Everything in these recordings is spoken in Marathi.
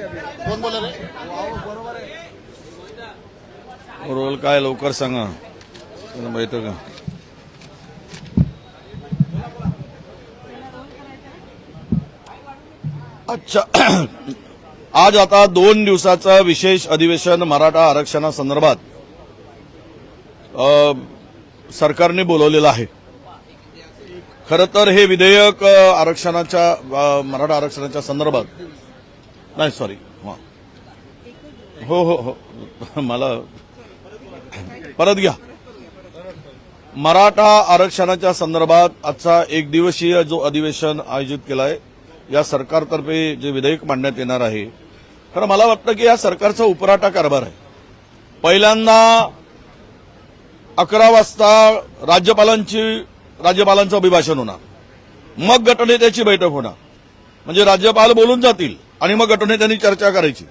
कोण रे रोल काय लवकर सांगा. बैठक अच्छा. आज आता दोन दिवसाचं विशेष अधिवेशन मराठा आरक्षणासंदर्भात सरकारने बोलवलेलं आहे. खरं तर हे विधेयक आरक्षणाच्या मराठा आरक्षणाच्या संदर्भात नाही सॉरी हो. हो हो मला परत घ्या. मराठा आरक्षणाच्या संदर्भात आजचा एक दिवसीय जो अधिवेशन आयोजित केला आहे या सरकारतर्फे जे विधेयक मांडण्यात येणार आहे खरं मला वाटतं की या सरकारचा उपराटा कारभार आहे. पहिल्यांदा अकरा वाजता राज्यपालांची राज्यपालांचं अभिभाषण होणार. मग गटनेत्याची बैठक होणार. म्हणजे राज्यपाल बोलून जातील. आणि मग गटनेत्यांनी चर्चा करायची.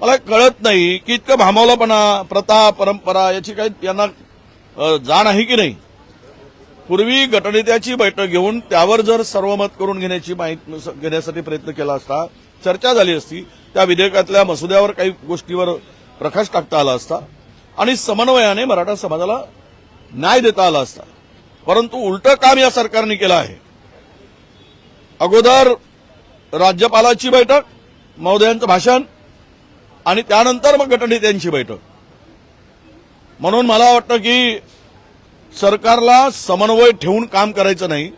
मला कळत नाही की इतकं भामावलापणा प्रथा परंपरा याची काही यांना जाण आहे की नाही? पूर्वी गटनेत्याची बैठक घेऊन त्यावर जर सर्वमत करून घेण्याची माहिती घेण्यासाठी प्रयत्न केला असता चर्चा झाली असती त्या विधेयकातल्या मसुद्यावर काही गोष्टीवर प्रकाश टाकता आला असता आणि समन्वयाने मराठा समाजाला न्याय देता आला असता. परंतु उलटं काम या सरकारने केलं आहे. अगोदर राज्यपालाची बैठक महोदयांचं भाषण आणि त्यानंतर मग गटनेत्यांची बैठक. म्हणून मला वाटतं की सरकारला समन्वय ठेवून काम करायचं नाही.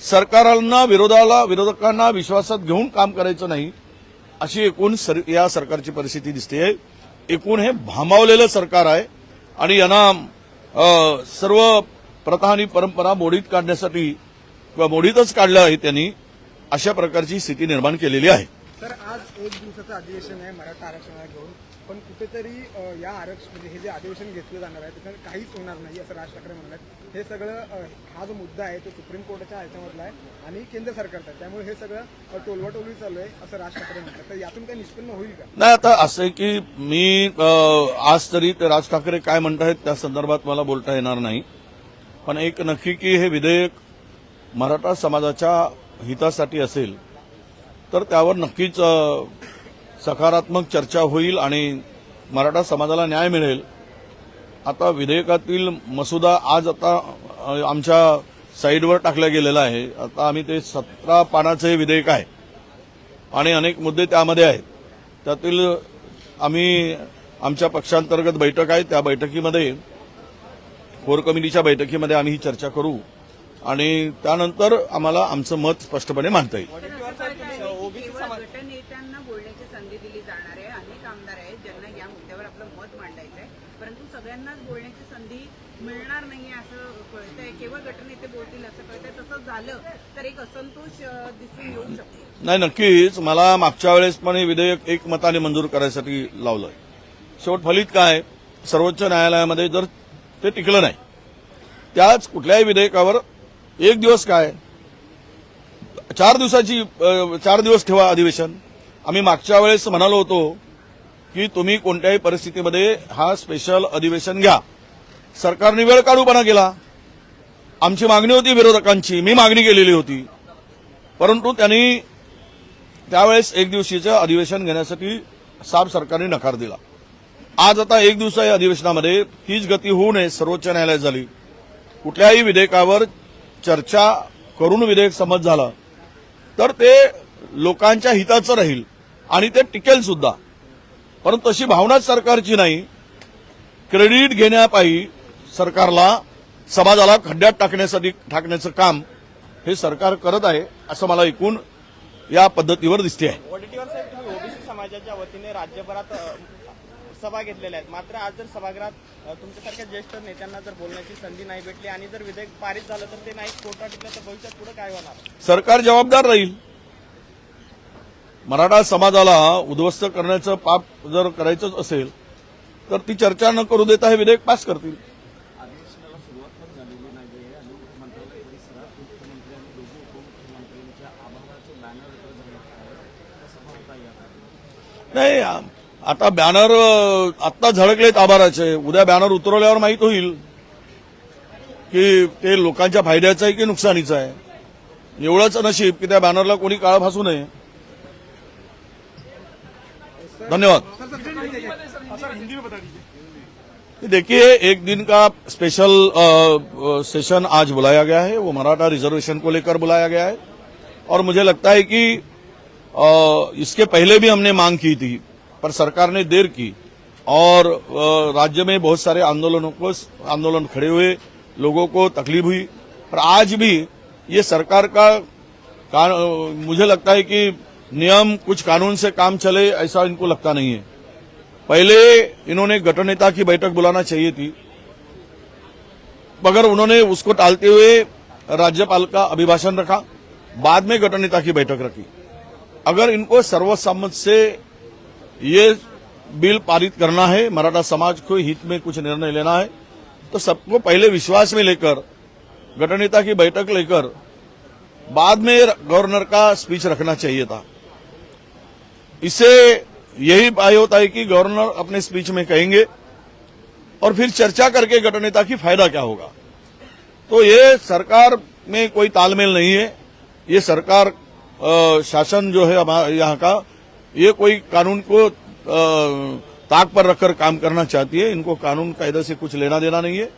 सरकारांना विरोधाला विरोधकांना विश्वासात घेऊन काम करायचं नाही अशी एकूण सर, या सरकारची परिस्थिती दिसते एकूण हे भांबावलेलं सरकार आहे आणि यांना सर्व प्रथा आणि परंपरा मोडीत काढण्यासाठी किंवा मोडीतच काढलं आहे त्यांनी अशा प्रकारची स्थिती निर्माण केलेली आहे. तर आज एक दिवसाचं अधिवेशन आहे मराठा आरक्षणाला घेऊन. पण कुठेतरी या आरक्षण म्हणजे हे जे अधिवेशन घेतलं जाणार आहे त्याच्यात काहीच होणार नाही असं राज ठाकरे म्हणाले हे सगळं हा जो मुद्दा आहे तो सुप्रीम कोर्टाच्या ह्याच्यामधला आहे आणि केंद्र सरकारचा आहे. त्यामुळे हे सगळं टोलवाटोलवी चालू आहे असं राज ठाकरे म्हणतात. तर यातून काही निष्पन्न होईल का? नाही आता असं आहे की मी आज तरी ते राज ठाकरे काय म्हणतायत त्या संदर्भात मला बोलता येणार नाही. पण एक नक्की की हे विधेयक मराठा समाजाच्या हितासाठी असेल तर त्यावर नक्कीच सकारात्मक चर्चा होईल आणि मराठा समाजाला न्याय मिळेल. आता विधेयकातील मसुदा आज आता आमच्या साईडवर टाकला गेलेला आहे. आता आम्ही ते सतरा पानाचे विधेयक आहे आणि अनेक मुद्दे त्यामध्ये आहेत. त्यातील आम्ही आमच्या पक्षांतर्गत बैठक आहे. त्या बैठकीमध्ये कोर कमिटीच्या बैठकीमध्ये आम्ही ही चर्चा करू. आणि त्यानंतर आम्हाला आमचं मत स्पष्टपणे मांडता येईल. केवळ गटनेत्यांना बोलण्याची संधी दिली जाणार आहे. अनेक आमदार आहेत ज्यांना या मुद्द्यावर आपलं मत मांडायचं आहे परंतु सगळ्यांनाच बोलण्याची संधी मिळणार नाही असं कळतंय. केवळ गटनेते बोलतील असं कळतंय. तसं झालं तर एक असंतोष अं, दिसून येऊ शकतो. नाही नक्कीच. मला मागच्या वेळेस पण हे विधेयक एक मताने मंजूर करायसाठी लावलं शेवट फलित काय? सर्वोच्च न्यायालयामध्ये जर ते टिकलं नाही त्याच कुठल्याही विधेयकावर एक दिवस काय? चार दिवसाची चार दिवस ठेवा अधिवेशन. आम्ही मागच्या वेळेस म्हणालो होतो की तुम्ही कोणत्याही परिस्थितीमध्ये हा स्पेशल अधिवेशन घ्या. सरकारने वेळ काढूपणा केला. आमची मागणी होती विरोधकांची मी मागणी केलेली होती. परंतु त्यांनी त्यावेळेस एक दिवशीचं अधिवेशन घेण्यासाठी साफ सरकारने नकार दिला. आज आता एक दिवसाच्या अधिवेशनामध्ये हीच गती होऊ नये सर्वोच्च न्यायालयात झाली. कुठल्याही विधेयकावर चर्चा करून विधेयक संमत झालं तर ते लोकांच्या हिताचं राहील आणि ते टिकेल सुद्धा. परंतु तशी भावनाच सरकारची नाही. क्रेडिट घेण्यापायी सरकारला समाजाला खड्ड्यात टाकण्यासाठी टाकण्याचं काम हे सरकार करत आहे असं मला ऐकून या पद्धतीवर दिसते आहे. वडेट्टीवार साहेब तुम्ही ओबीसी समाजाच्या वतीने राज्यभरात सभा घेतलेल्या आहेत. मात्र आज जर सभागृहात तुमच्यासारख्या ज्येष्ठ नेत्यांना जर बोलण्याची संधी नाही भेटली आणि जर विधेयक पारित झालं तर ते नाही कोर्टात टिकलं तर भविष्यात पुढे काय होणार? सरकार जबाबदार राहील. मराठा समाजाला उद्ध्वस्त करण्याचं पाप जर करायचंच असेल तर ती चर्चा न करू देता हे विधेयक पास करतील. नाही आता बॅनर आत्ता झळकलेत आभाराचे. उद्या बॅनर उतरवल्यावर माहीत होईल की ते लोकांच्या फायद्याचं आहे की नुकसानीचं आहे. एवढंच नशीब की त्या बॅनरला कोणी काळ फासू नये. धन्यवाद. देखिए एक दिन का स्पेशल सेशन आज बुलाया गया है. वो मराठा रिजर्वेशन को लेकर बुलाया गया है. और मुझे लगता है कि आ, इसके पहले भी हमने मांग की थी. पर सरकार ने देर की और राज्य में बहुत सारे आंदोलनों को, आंदोलन खड़े हुए, लोगों को तकलीफ़ हुई। पर आज भी ये सरकार का मुझे लगता है कि नियम कुछ कानून से काम चले ऐसा इनको लगता नहीं है। पहले इन्होंने गठन नेता की बैठक बुलाना चाहिए थी। मगर उन्होंने उसको टालते हुए राज्यपाल का अभिभाषण रखा, बाद में गठन नेता की बैठक रखी। अगर इनको सर्वसम्मत से ये बिल पारित करना है मराठा समाज को हित में कुछ निर्णय लेना है तो सबको पहले विश्वास में लेकर गठन नेता की बैठक लेकर बाद में गवर्नर का स्पीच रखना चाहिए था। इससे यही पाय होता है कि गवर्नर अपने स्पीच में कहेंगे और फिर चर्चा करके गठन नेता की फ़ायदा क्या होगा। तो ये सरकार में कोई तालमेल नहीं है। ये सरकार अ, शासन जो है यहाँ का ये कोई कानून को ताक पर रखकर काम करना चाहती है इनको कानून कायदे से कुछ लेना देना नहीं है।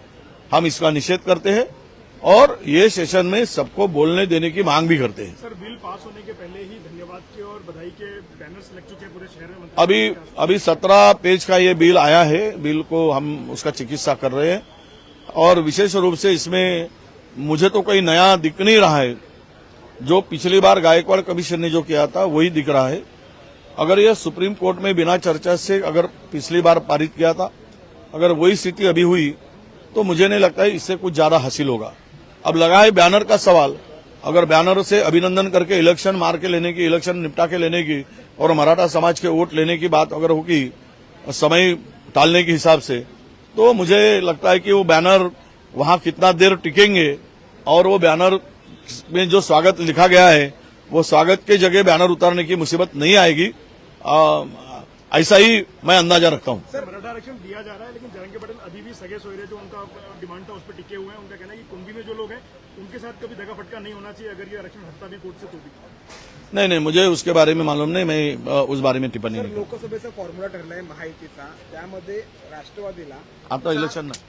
हम इसका निषेध करते हैं और ये सेशन में सबको बोलने देने की मांग भी करते हैं। सर बिल पास होने के पहले ही धन्यवाद के और बधाई के बैनर्स लग चुके हैं पूरे शहर में अभी अभी सत्रह पेज का ये बिल आया है। बिल को हम उसका चिकित्सा कर रहे हैं। और विशेष रूप से इसमें मुझे तो कोई नया दिख नहीं रहा है। जो पिछली बार गायकवाड़ कमीशन ने जो किया था वही दिख रहा है। अगर यह सुप्रीम कोर्ट में बिना चर्चा से अगर पिछली बार पारित किया था, अगर वही स्थिति अभी हुई तो मुझे नहीं लगता है इससे कुछ ज़्यादा हासिल होगा। अब लगा है बैनर का सवाल, अगर बैनर से अभिनंदन करके इलेक्शन मार के लेने की, इलेक्शन निपटा के लेने की और मराठा समाज के वोट लेने की बात अगर होगी, समय टालने के हिसाब से तो मुझे लगता है कि वो बैनर वहाँ कितना देर टिकेंगे और वो बैनर में जो स्वागत लिखा गया है वो स्वागत के जगह बैनर उतारने की मुसीबत नहीं आएगी। आ, ऐसा ही मैं अंदाज़ा रखता हूँ। सर मराठा आरक्षण दिया जा रहा है लेकिन जरंगे पटेल अभी भी सगे सोए जो उनका डिमांड था उस पर टिके हुए हैं उनका कहना है कि कुंभी में जो लोग हैं उनके साथ कभी दगा फटका नहीं होना चाहिए अगर ये आरक्षण हटता भी कोर्ट से तो भी। नहीं नहीं मुझे उसके बारे में मालूम नहीं मैं उस बारे में टिप्पणी नहीं लोकसभेचा फॉर्म्युला ठरलाय महायुतीचा त्यामध्ये राष्ट्रवादीला आता इलेक्शन नाही